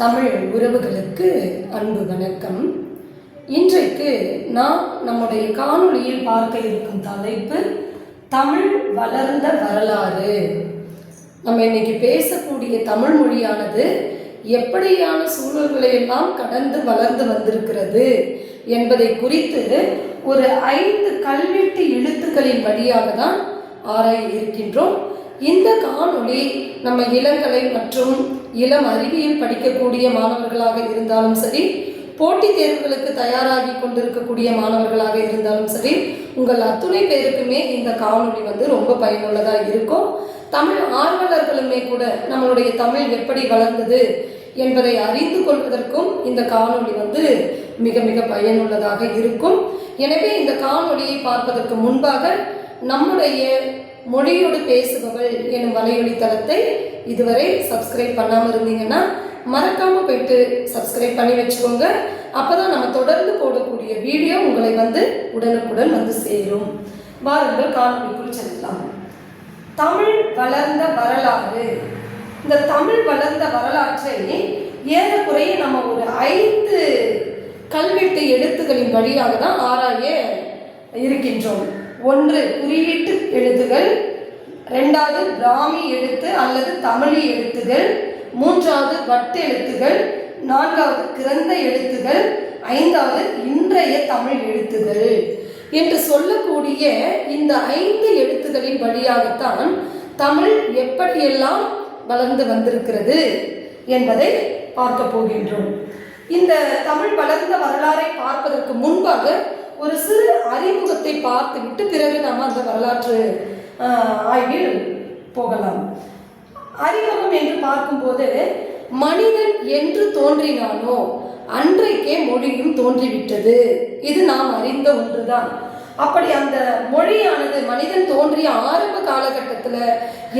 தமிழ் உறவுகளுக்கு அன்பு வணக்கம். இன்றைக்கு நாம் நம்முடைய காணொளியில் பார்க்க இருக்கும் தலைப்பு தமிழ் வளர்ந்த வரலாறு. நம்ம இன்னைக்கு பேசக்கூடிய தமிழ் மொழியானது எப்படியான சூழல்களை எல்லாம் கடந்து வளர்ந்து வந்திருக்கிறது என்பதை குறித்து ஒரு ஐந்து கல்வெட்டு எழுத்துக்களின் வழியாக தான் ஆராய இருக்கின்றோம். இந்த காணொளி நம்ம இளங்கலை மற்றும் இளம் அறிவியல் படிக்கக்கூடிய மாணவர்களாக இருந்தாலும் சரி போட்டித் தேர்வுகளுக்கு தயாராகி கொண்டிருக்கக்கூடிய மாணவர்களாக இருந்தாலும் சரி உங்கள் அத்துணை பேருக்குமே இந்த காணொளி வந்து ரொம்ப பயனுள்ளதாக இருக்கும். தமிழ் ஆர்வலர்களுமே கூட நம்மளுடைய தமிழ் எப்படி வளர்ந்தது என்பதை அறிந்து கொள்வதற்கும் இந்த காணொளி வந்து மிக மிக பயனுள்ளதாக இருக்கும். எனவே இந்த காணொலியை பார்ப்பதற்கு முன்பாக நம்முடைய மொழியோடு பேசுபவள் எனும் வலையொலி தளத்தை இதுவரை சப்ஸ்கிரைப் பண்ணாமல் இருந்தீங்கன்னா மறக்காமல் போயிட்டு சப்ஸ்கிரைப் பண்ணி வச்சுக்கோங்க. அப்பதான் நம்ம தொடர்ந்து போடக்கூடிய வீடியோ உங்களை வந்து உடனுக்குடன் வந்து சேரும். வாருங்கள் காணொலிக்குள் செல்லலாம். தமிழ் வளர்ந்த வரலாறு. இந்த தமிழ் வளர்ந்த வரலாற்றை ஏறக்குறைய நம்ம ஒரு ஐந்து கல்வெட்டு எழுத்துக்களின் வழியாக தான் ஆராய இருக்கின்றோம். ஒன்று குறியீட்டு எழுத்துகள் ரெண்டாவது பிராமி எழுத்து அல்லது தமிழி எழுத்துகள் மூன்றாவது வட்டு எழுத்துகள் நான்காவது கிரந்த எழுத்துகள் ஐந்தாவது இன்றைய தமிழ் எழுத்துகள் என்று சொல்லக்கூடிய இந்த ஐந்து எழுத்துக்களின் வழியாகத்தான் தமிழ் எப்படியெல்லாம் வளர்ந்து வந்திருக்கிறது என்பதை பார்க்க போகின்றோம். இந்த தமிழ் வளர்ந்த வரலாறை பார்ப்பதற்கு முன்பாக ஒரு சிறு அறிமுகத்தை பார்த்துவிட்டு பிறகு நாம் அந்த வரலாற்று ஆய்வில் போகலாம். அறிமுகம் என்று பார்க்கும்போது மனிதன் என்று தோன்றினானோ அன்றைக்கே மொழியும் தோன்றிவிட்டது. இது நாம் அறிந்த ஒன்றுதான். அப்படி அந்த மொழியானது மனிதன் தோன்றிய ஆரம்ப காலகட்டத்தில்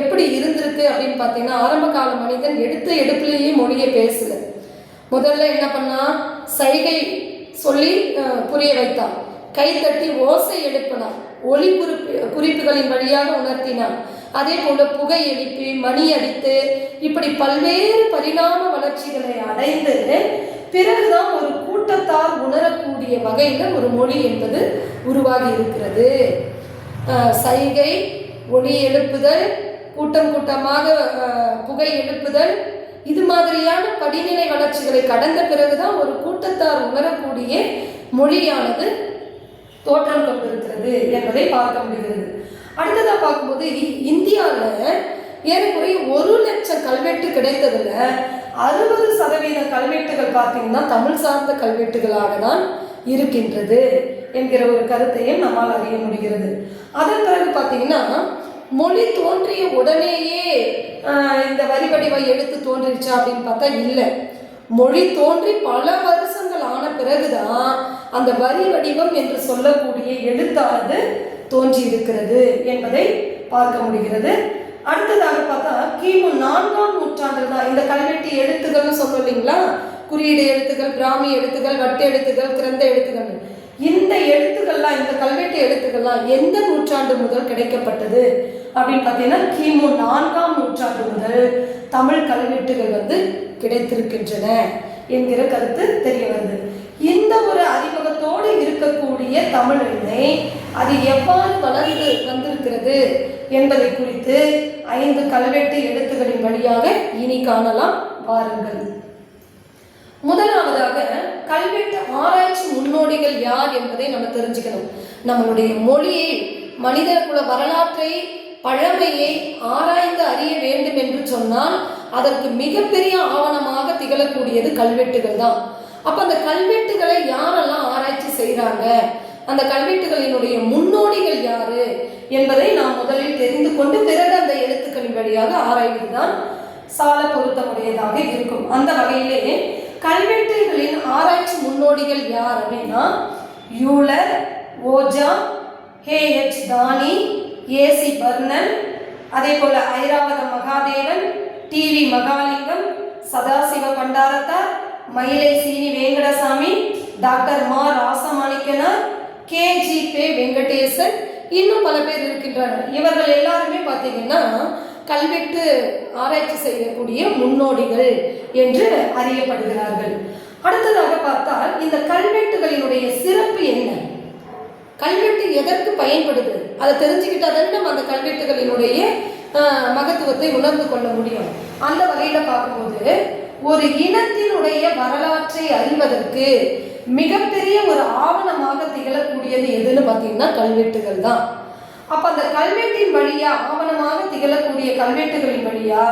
எப்படி இருந்திருக்கு அப்படின்னு பார்த்தீங்கன்னா ஆரம்ப கால மனிதன் எடுத்த எடுப்புலேயே மொழியை பேசல. முதல்ல என்ன பண்ணா சைகை சொல்லி புரிய வைத்தான் கைத்தட்டி ஓசை எழுப்பினான் ஒளி குறிப்பு குறிப்புகளின் வழியாக உணர்த்தினான் அதே போல புகை எழுப்பி மணி அடித்து இப்படி பல்வேறு பரிணாம வளர்ச்சிகளை அடைந்து பிறகுதான் ஒரு கூட்டத்தார் உணரக்கூடிய வகையில் ஒரு மொழி என்பது உருவாகி இருக்கிறது. சைகை ஒளி எழுப்புதல் கூட்டம் கூட்டமாக புகை எழுப்புதல் இது மாதிரியான படிநிலை வளர்ச்சிகளை கடந்த பிறகுதான் ஒரு கூட்டத்தார் உணரக்கூடிய மொழியானது தோற்றம் கொண்டிருக்கிறது என்பதை பார்க்க முடிகிறது. அடுத்ததாக பார்க்கும்போது இந்தியாவில் ஏறக்குறைய ஒரு லட்சம் கல்வெட்டு கிடைத்ததுல அறுபது சதவீத கல்வெட்டுகள் பார்த்தீங்கன்னா தமிழ் சார்ந்த கல்வெட்டுகளாக தான் இருக்கின்றது என்கிற ஒரு கருத்தையும் நம்மால் அறிய முடிகிறது. அதன் பிறகு பார்த்தீங்கன்னா மொழி தோன்றிய உடனேயே இந்த வரி வடிவ எழுத்து தோன்றிடுச்சா அப்படின்னு பார்த்தா இல்லை. மொழி தோன்றி பல வருஷங்கள் ஆன பிறகுதான் அந்த வரி வடிவம் என்று சொல்லக்கூடிய எழுத்தானது தோன்றி இருக்கிறது என்பதை பார்க்க முடிகிறது. அடுத்ததாக பார்த்தா கிமு நான்காம் நூற்றாண்டில் தான் இந்த கல்வெட்டு எழுத்துக்கள்னு சொல்றோம் இல்லைங்களா? குறியீடு எழுத்துக்கள் பிராமி எழுத்துக்கள் வட்டு எழுத்துக்கள் கிரந்த எழுத்துக்கள். இந்த எழுத்துக்கள்லாம் இந்த கல்வெட்டு எழுத்துக்கள்லாம் எந்த நூற்றாண்டு முதல் கிடைக்கப்பட்டது? அப்படின்னு பார்த்தீங்கன்னா கிமு நான்காம் நூற்றாண்டு முதல் தமிழ் கல்வெட்டுகள் வந்து கிடைத்திருக்கின்றன என்கிற கருத்து தெரிய வருது. இந்த ஒரு அறிமுகத்தோடு இருக்கக்கூடிய தமிழினை அது எவ்வாறு வளர்ந்து வந்திருக்கிறது என்பதை குறித்து ஐந்து கல்வெட்டு எழுத்துக்களின் வழியாக இனி காணலாம். வாருங்கள். முதலாவதாக கல்வெட்டு ஆராய்ச்சி முன்னோடிகள் யார் என்பதை நம்ம தெரிஞ்சுக்கணும். நம்மளுடைய மொழியை மனிதகுல வரலாற்றை பழமையை ஆராய்ந்து அறிய வேண்டும் என்று சொன்னால் அதற்கு மிகப்பெரிய ஆவணமாக திகழக்கூடியது கல்வெட்டுகள் தான். அப்போ அந்த கல்வெட்டுகளை யாரெல்லாம் ஆராய்ச்சி செய்கிறாங்க? அந்த கல்வெட்டுகளினுடைய முன்னோடிகள் யாரு என்பதை நாம் முதலில் தெரிந்து கொண்டு பிறகு அந்த எழுத்துக்களின் வழியாக ஆராய்வதுதான் சால பொருத்தமுடையதாக இருக்கும். அந்த வகையிலே கல்வெட்டுகளின் ஆராய்ச்சி முன்னோடிகள் யார் அப்படின்னா Buhler Ojha A H Dani A C Burnell அதே போல Iravatham Mahadevan T V Mahalingam Sadasiva Pandarathar Mylai Seeni Venkatasamy doctor Ma Rasamanickanar K G பே வெங்கடேசன் இன்னும் பல பேர் இருக்கின்றனர். இவர்கள் எல்லாருமே பார்த்தீங்கன்னா கல்வெட்டு ஆராய்ச்சி செய்யக்கூடிய முன்னோடிகள் என்று அறியப்படுகிறார்கள். அடுத்ததாக பார்த்தால் இந்த கல்வெட்டுகளினுடைய சிறப்பு என்ன? கல்வெட்டு எதற்கு பயன்படுது அதை தெரிஞ்சுக்கிட்டா தானே நம்ம அந்த கல்வெட்டுகளினுடைய மகத்துவத்தை உணர்ந்து கொள்ள முடியும். அந்த வகையில் பார்க்கும்போது ஒரு இனத்தினுடைய வரலாற்றை அறிவதற்கு மிகப்பெரிய ஒரு ஆவணமாக திகழக்கூடியது எதுன்னு பார்த்தீங்கன்னா கல்வெட்டுகள் தான். அப்ப அந்த கல்வெட்டின் வழியா ஆவணமாக திகழக்கூடிய கல்வெட்டுகளின் வழியா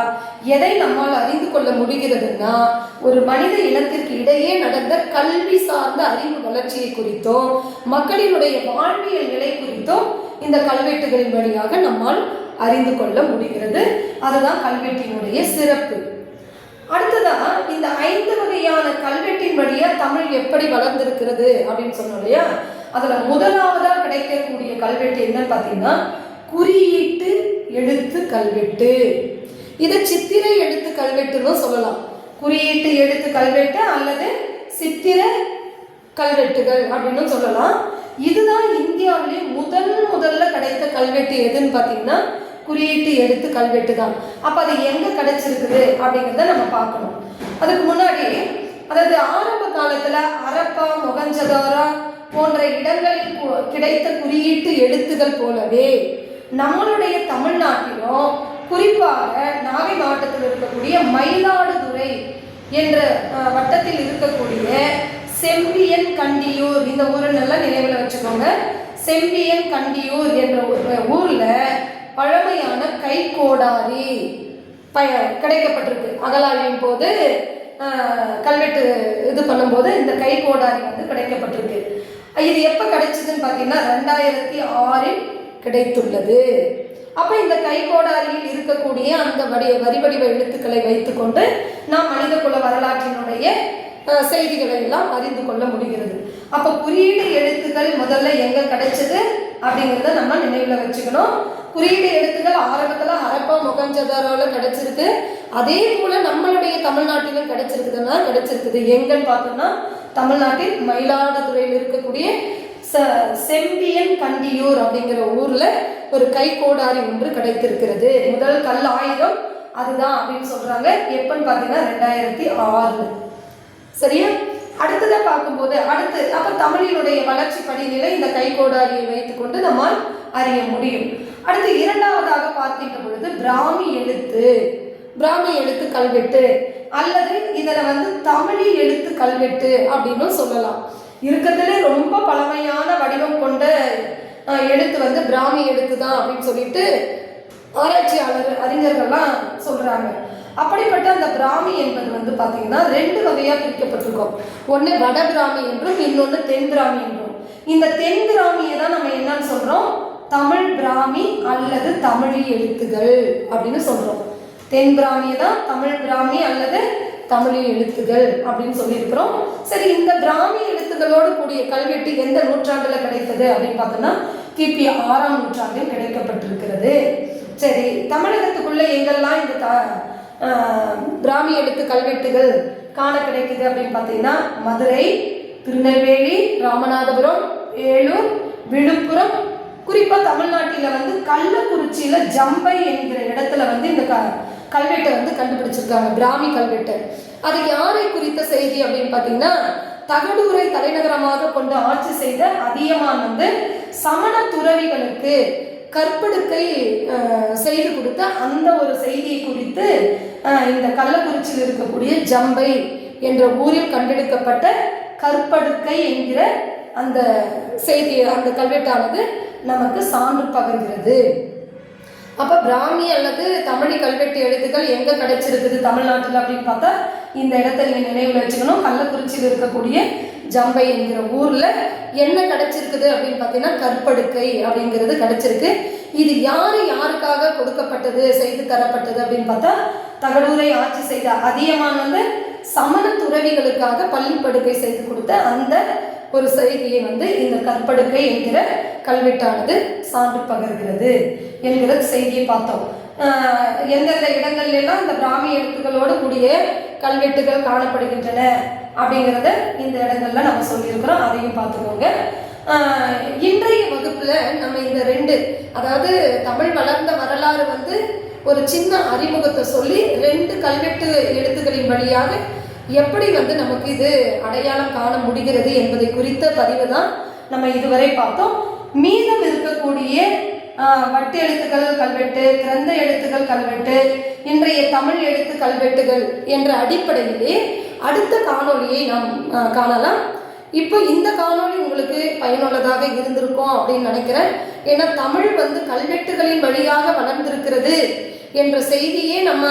எதை நம்மால் அறிந்து கொள்ள முடிகிறதுன்னா ஒரு மனித இனத்திற்கு இடையே நடந்த கல்வி சார்ந்த அறிவு வளர்ச்சியை குறித்தும் மக்களினுடைய வாழ்வியல் நிலை குறித்தும் இந்த கல்வெட்டுகளின் வழியாக நம்மால் அறிந்து கொள்ள முடிகிறது. அதுதான் கல்வெட்டினுடைய சிறப்பு. அடுத்ததா இந்த ஐந்து வகையான கல்வெட்டின் வழியா தமிழ் எப்படி வளர்ந்திருக்கிறது அப்படின்னு சொன்னோம் இல்லையா? அதில் முதலாவதாக கிடைக்கக்கூடிய கல்வெட்டு என்னன்னு பார்த்தீங்கன்னா குறியீட்டு எழுத்து கல்வெட்டு. இதை சித்திரை எழுத்து கல்வெட்டுன்னு சொல்லலாம். குறியீட்டு எழுத்து கல்வெட்டு அல்லது சித்திர கல்வெட்டுகள் அப்படின்னு சொல்லலாம். இதுதான் இந்தியாவிலே முதல் முதல்ல கிடைத்த கல்வெட்டு எதுன்னு பார்த்தீங்கன்னா குறியீட்டு எழுத்து கல்வெட்டு தான் அப்போ அது எங்கே கிடைச்சிருக்குது அப்படிங்கிறத நம்ம பார்க்கணும். அதுக்கு முன்னாடி அதாவது ஆரம்ப காலத்தில் அரப்பா மொகஞ்சதாரா போன்ற இடங்களில் கிடைத்த குறியீட்டு எழுத்துகள் போலவே நம்மளுடைய தமிழ்நாட்டிலும் குறிப்பாக நாகை மாவட்டத்தில் இருக்கக்கூடிய மயிலாடுதுறை என்ற வட்டத்தில் இருக்கக்கூடிய செம்பியன் கண்டியூர் இந்த ஊரை நல்லா நினைவில் வச்சுக்கோங்க. செம்பியன் கண்டியூர் என்ற ஒரு ஊர்ல பழமையான கைகோடாரி பய கிடைக்கப்பட்டிருக்கு. அகலாய்வின் போது கல்வெட்டு இது பண்ணும்போது இந்த கைகோடாரி வந்து கிடைக்கப்பட்டிருக்கு. இது எப்போ கிடைச்சதுன்னு பார்த்தீங்கன்னா ரெண்டாயிரத்தி ஆறில் கிடைத்துள்ளது. அப்போ இந்த கைகோடாரியில் இருக்கக்கூடிய அந்த வடி வரிவடிவ எழுத்துக்களை வைத்துக்கொண்டு நாம் மனிதகுல வரலாற்றினுடைய செய்திகளை எல்லாம் அறிந்து கொள்ள முடிகிறது. அப்போ குறியீடு எழுத்துக்கள் முதல்ல எங்கே கிடைச்சது அப்படிங்கிறத நம்ம நினைவில் வச்சுக்கணும். குறியீடு எழுத்துக்கள் ஆரம்பத்தில் ஹரப்பா முகஞ்சதாரோவில் கிடைச்சிருக்கு. அதே போல் நம்மளுடைய தமிழ்நாட்டிலும் கிடைச்சிருக்குதுன்னா கிடைச்சிருக்குது. எங்கன்னு பார்த்தோம்னா தமிழ்நாட்டில் மயிலாடுதுறையில் இருக்கக்கூடிய ச செம்பியன் கண்டியூர் அப்படிங்கிற ஊரில் ஒரு கைகோடாரி ஒன்று கிடைத்திருக்கிறது. முதல் கல் ஆயுதம் அதுதான் அப்படின்னு சொல்கிறாங்க எப்பன்னு பார்த்தீங்கன்னா ரெண்டாயிரத்தி ஆறு. சரியா? அடுத்ததை பார்க்கும்போது அடுத்து அப்போ தமிழினுடைய வளர்ச்சி படிநிலை இந்த கைகோடாரியை வைத்துக்கொண்டு நம்மால் அறிய முடியும். அடுத்து இரண்டாவதாக பார்க்கின்ற பொழுது பிராமி எழுத்து. பிராமி எழுத்து கல்வெட்டு அல்லது இதில் வந்து தமிழில் எழுத்து கல்வெட்டு அப்படின்னு சொல்லலாம். இருக்கிறதுலே ரொம்ப பழமையான வடிவம் கொண்ட எழுத்து வந்து பிராமி எழுத்து தான் அப்படின்னு சொல்லிட்டு ஆராய்ச்சியாளர் அறிஞர்கள்லாம் சொல்றாங்க. அப்படிப்பட்ட அந்த பிராமி என்பது வந்து பார்த்தீங்கன்னா ரெண்டு வகையாக பிரிக்கப்பட்டிருக்கோம். ஒன்று வட பிராமி என்றும் இன்னொன்று தென் பிராமி என்றும். இந்த தென் பிராமியை தான் நம்ம என்னன்னு சொல்கிறோம் தமிழ் பிராமி அல்லது தமிழி எழுத்துகள் அப்படின்னு சொல்கிறோம் தென் பிராமியை தான் தமிழ் பிராமி அல்லது தமிழ் எழுத்துகள் அப்படின்னு சொல்லியிருக்கிறோம். சரி இந்த பிராமி எழுத்துகளோடு கூடிய கல்வெட்டு எந்த நூற்றாண்டில் கிடைத்தது அப்படின்னு பார்த்தோம்னா கிபி ஆறாம் நூற்றாண்டில் கிடைக்கப்பட்டிருக்கிறது. சரி தமிழகத்துக்குள்ளே எங்கெல்லாம் இந்த த பிராமி எழுத்து கல்வெட்டுகள் காண கிடைக்குது அப்படின்னு பார்த்தீங்கன்னா மதுரை திருநெல்வேலி ராமநாதபுரம் ஏலூர் விழுப்புரம் குறிப்பாக தமிழ்நாட்டில் வந்து கள்ளக்குறிச்சியில் ஜம்பை என்கிற இடத்துல வந்து இந்த க கல்வெட்டை வந்து கண்டுபிடிச்சிருக்காங்க பிராமி கல்வெட்டு. அது யாரை குறித்த செய்தி அப்படின்னு பார்த்தீங்கன்னா தகடூரை தலைநகரமாக கொண்டு ஆட்சி செய்த அதியமான் வந்து சமண துறவிகளுக்கு கற்படுக்கை செய்து கொடுத்த அந்த ஒரு செய்தியை குறித்து இந்த கள்ளக்குறிச்சியில் இருக்கக்கூடிய ஜம்பை என்ற ஊரில் கண்டெடுக்கப்பட்ட கற்படுக்கை என்கிற அந்த செய்தி அந்த கல்வெட்டானது நமக்கு சான்று பகர்கிறது. அப்போ பிராமி அல்லது தமிழி கல்வெட்டு எழுத்துக்கள் எங்கே கிடைச்சிருக்குது தமிழ்நாட்டில் அப்படின்னு பார்த்தா இந்த இடத்த நீங்கள் நினைவில் வச்சுக்கணும். கள்ளக்குறிச்சியில் இருக்கக்கூடிய ஜம்பை என்கிற ஊரில் என்ன கிடைச்சிருக்குது அப்படின்னு பார்த்தீங்கன்னா கற்படுக்கை அப்படிங்கிறது கிடைச்சிருக்கு. இது யார் யாருக்காக கொடுக்கப்பட்டது செய்து தரப்பட்டது அப்படின்னு பார்த்தா தகடூரை ஆட்சி செய்த அதியமான் சமண துறவிகளுக்காக பள்ளிப்படுக்கை செய்து கொடுத்த அந்த ஒரு செய்தியை வந்து இந்த கற்படுக்கை என்கிற கல்வெட்டானது சான்று பகர்கிறது என்கிற செய்தியை பார்த்தோம். எந்தெந்த இடங்கள்லாம் இந்த பிராமி எழுத்துக்களோடு கூடிய கல்வெட்டுகள் காணப்படுகின்றன அப்படிங்கிறத இந்த இடங்கள்ல நம்ம சொல்லியிருக்கிறோம். அதையும் பார்த்துக்கோங்க. இன்றைய வகுப்புல நம்ம இந்த ரெண்டு அதாவது தமிழ் வளர்ந்த வரலாறு வந்து ஒரு சின்ன அறிமுகத்தை சொல்லி ரெண்டு கல்வெட்டு எழுத்துக்களின் வழியாக எப்படி வந்து நமக்கு இது அடையாளம் காண முடிகிறது என்பதை குறித்த பதிவு தான் நம்ம இதுவரை பார்த்தோம். மீதம் இருக்கக்கூடிய வட்டு எழுத்துக்கள் கல்வெட்டு கிரந்த எழுத்துக்கள் கல்வெட்டு இன்றைய தமிழ் எழுத்து கல்வெட்டுகள் என்ற அடிப்படையிலே அடுத்த காணொளியை நாம் காணலாம். இப்போ இந்த காணொளி உங்களுக்கு பயனுள்ளதாக இருந்திருக்கும் அப்படின்னு நினைக்கிறேன். ஏன்னா தமிழ் வந்து கல்வெட்டுகளின் வழியாக வளர்ந்திருக்கிறது என்ற செய்தியே நம்ம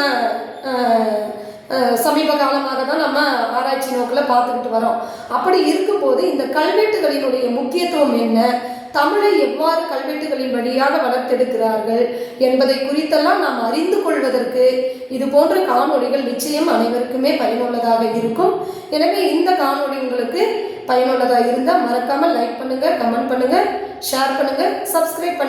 சமீப காலமாக தான் நம்ம ஆராய்ச்சி நோக்கில் பார்த்துக்கிட்டு வரோம். அப்படி இருக்கும்போது இந்த கல்வெட்டுகளினுடைய முக்கியத்துவம் என்ன? தமிழை எவ்வாறு கல்வெட்டுகளின் வழியாக வளர்த்தெடுக்கிறார்கள் என்பதை குறித்தெல்லாம் நாம் அறிந்து கொள்வதற்கு இது போன்ற காணொளிகள் நிச்சயம் அனைவருக்குமே பயனுள்ளதாக இருக்கும். எனவே இந்த காணொளி உங்களுக்கு பயனுள்ளதாக இருந்தால் மறக்காமல் லைக் பண்ணுங்கள் கமெண்ட் பண்ணுங்கள் ஷேர் பண்ணுங்கள் சப்ஸ்கிரைப் பண்ணுங்க.